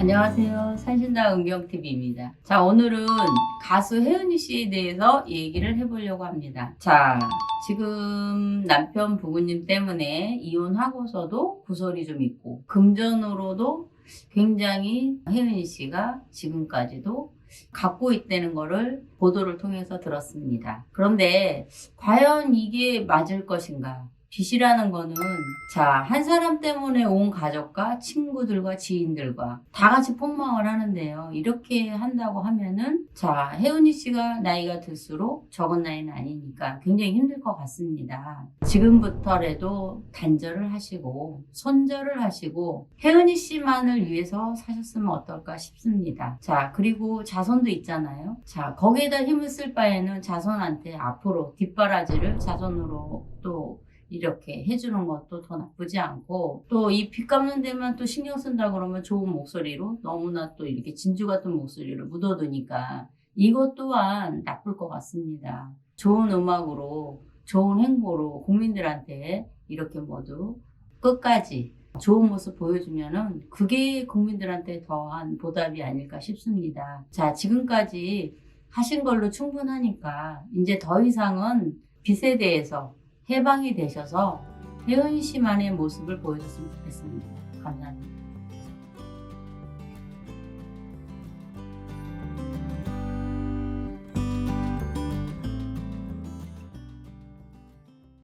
안녕하세요. 산신당 은경TV입니다. 자, 오늘은 가수 혜은이 씨에 대해서 얘기를 해보려고 합니다. 자, 지금 남편 부부님 때문에 이혼하고서도 구설이 좀 있고, 금전으로도 굉장히 혜은이 씨가 지금까지도 갖고 있다는 거를 보도를 통해서 들었습니다. 그런데 과연 이게 맞을 것인가? 빚이라는 거는 자, 한 사람 때문에 온 가족과 친구들과 지인들과 다 같이 폭망을 하는데요. 이렇게 한다고 하면은 자, 혜은이 씨가 나이가 들수록 적은 나이는 아니니까 굉장히 힘들 것 같습니다. 지금부터라도 단절을 하시고 손절을 하시고 혜은이 씨만을 위해서 사셨으면 어떨까 싶습니다. 자, 그리고 자손도 있잖아요. 자, 거기에다 힘을 쓸 바에는 자손한테 앞으로 뒷바라지를 자손으로 또 이렇게 해주는 것도 더 나쁘지 않고 또이빚 갚는 데만 또 신경 쓴다 그러면 좋은 목소리로 너무나 또 이렇게 진주 같은 목소리를 묻어두니까 이것 또한 나쁠 것 같습니다. 좋은 음악으로 좋은 행보로 국민들한테 이렇게 모두 끝까지 좋은 모습 보여주면은 그게 국민들한테 더한 보답이 아닐까 싶습니다. 자, 지금까지 하신 걸로 충분하니까 이제 더 이상은 빚에 대해서 해방이 되셔서 혜은 씨만의 모습을 보여줬으면 좋겠습니다. 감사합니다.